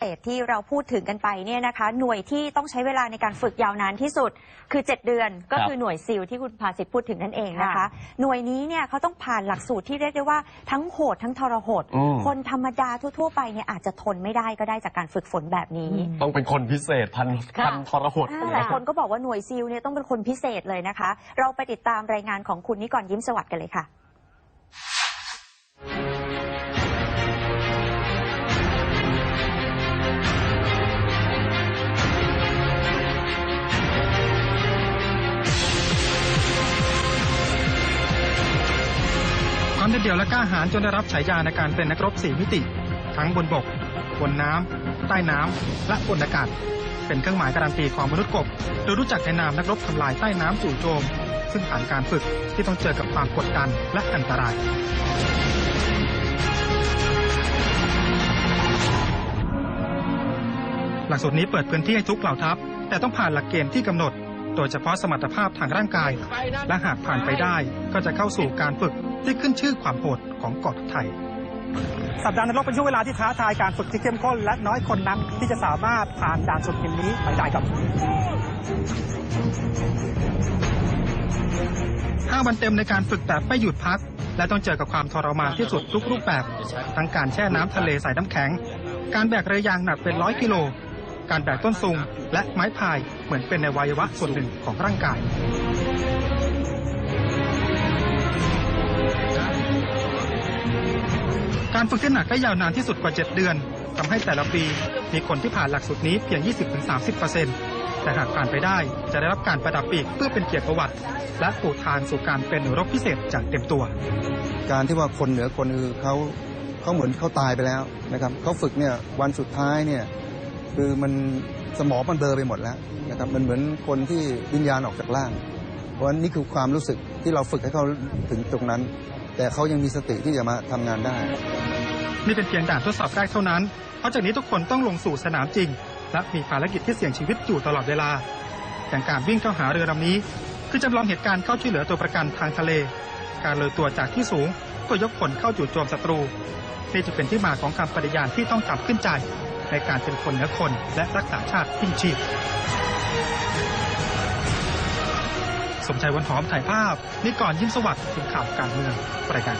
เศษที่เราพูดถึงกันไปเนี่ยนะคะ หน่วยที่ต้องใช้เวลาในการฝึกยาวนานที่สุด คือ 7 เดือนก็ครับคือหน่วยซิลที่คุณภาสิทธิ์พูดถึงนั่นเองนะคะค่ะหน่วยนี้เนี่ยเขาต้องผ่านหลักสูตรที่เรียกได้ว่าทั้งโหดทั้งทรหดอืมคนธรรมดาทั่ว ๆ ไปเนี่ยอาจจะทนไม่ได้ก็ได้จากการฝึกฝนแบบนี้ ต้องเป็นคนพิเศษพันค่ะพันทรหดอ่าหลายคนก็บอกว่าหน่วยซิลเนี่ยต้องเป็นคนพิเศษเลยนะคะ เราไปติดตามรายงานของคุณนิกรยิ้มสวัสดิ์กันเลยค่ะ ความเด็ดเดี่ยวและกล้าหาญจนได้รับฉายาในการเป็นนักรบสี่มิติ ทั้งบนบก บนน้ำ ใต้น้ำ และบนอากาศ เป็นเครื่องหมายการันตีของมนุษย์กบโดยรู้จักในนามนักรบทำลายใต้น้ำจู่โจม ซึ่งผ่านการฝึกที่ต้องเจอกับความกดดันและอันตรายหลักสูตรนี้เปิดพื้นที่ให้ทุกเหล่าทัพ แต่ต้องผ่านหลักเกณฑ์ที่กำหนด โดยเฉพาะสมรรถภาพทางร่างกาย และหากผ่านไปได้ก็จะเข้าสู่การฝึกที่ขึ้นชื่อความโหดของกองทัพไทย สัปดาห์นรกเป็นช่วงเวลาที่ท้าทายการฝึกที่เข้มข้น และน้อยคนนักที่จะสามารถผ่านด่านสุดเข็มนี้ไปได้ครับ5วันเต็มในการฝึกแบบไม่หยุดพัก และต้องเจอกับความทรมานที่สุดทุกรูปแบบ ทั้งการแช่น้ำทะเลใส่น้ำแข็ง การแบกเรือยางหนักเป็นร้อยกิโล การแบกต้นซุงและไม้พายเหมือนเป็นในวัยวะส่วนหนึ่งของร่างกายการฝึกที่หนักและยาวนานที่สุดกว่า 7 เดือนทำให้แต่ละปีมีคนที่ผ่านหลักสูตรนี้เพียง 20-30%แต่หากผ่านไปได้จะได้รับการประดับปีกเพื่อเป็นเกียรติประวัติ และปูทางสู่การเป็นหน่วยรบพิเศษอย่างเต็มตัว การที่ว่าคนเหนือคนคือเขาเขาเหมือนเขาตายไปแล้วนะครับเขาฝึกเนี่ยวันสุดท้ายเนี่ย คือมันสมองมันเบลอไปหมดแล้วนะครับมันเหมือนคนที่วิญญาณออกจากร่าง เพราะฉะนั้นนี่คือความรู้สึกที่เราฝึกให้เขาถึงตรงนั้น แต่เขายังมีสติที่จะมาทำงานได้ นี่เป็นเพียงด่านทดสอบแรกเท่านั้นเพราะจากนี้ทุกคนต้องลงสู่สนามจริง และมีภารกิจที่เสี่ยงชีวิตอยู่ตลอดเวลาอย่างการวิ่งเข้าหาเรือลำนี้ คือจำลองเหตุการณ์เข้าช่วยเหลือตัวประกันทางทะเล การโรยตัวจากที่สูงเพื่อยกผลเข้าจู่โจมศัตรูนี่จะเป็นที่มาของคำปฏิญาณที่ต้องจำขึ้นใจ ในการเป็นคนเหนือคน และรักษาชาติทิ้งชีพสมชัยวันหอมถ่ายภาพนิกรยิ้มสวัสดิ์ทีมข่าวการเมืองรายกาน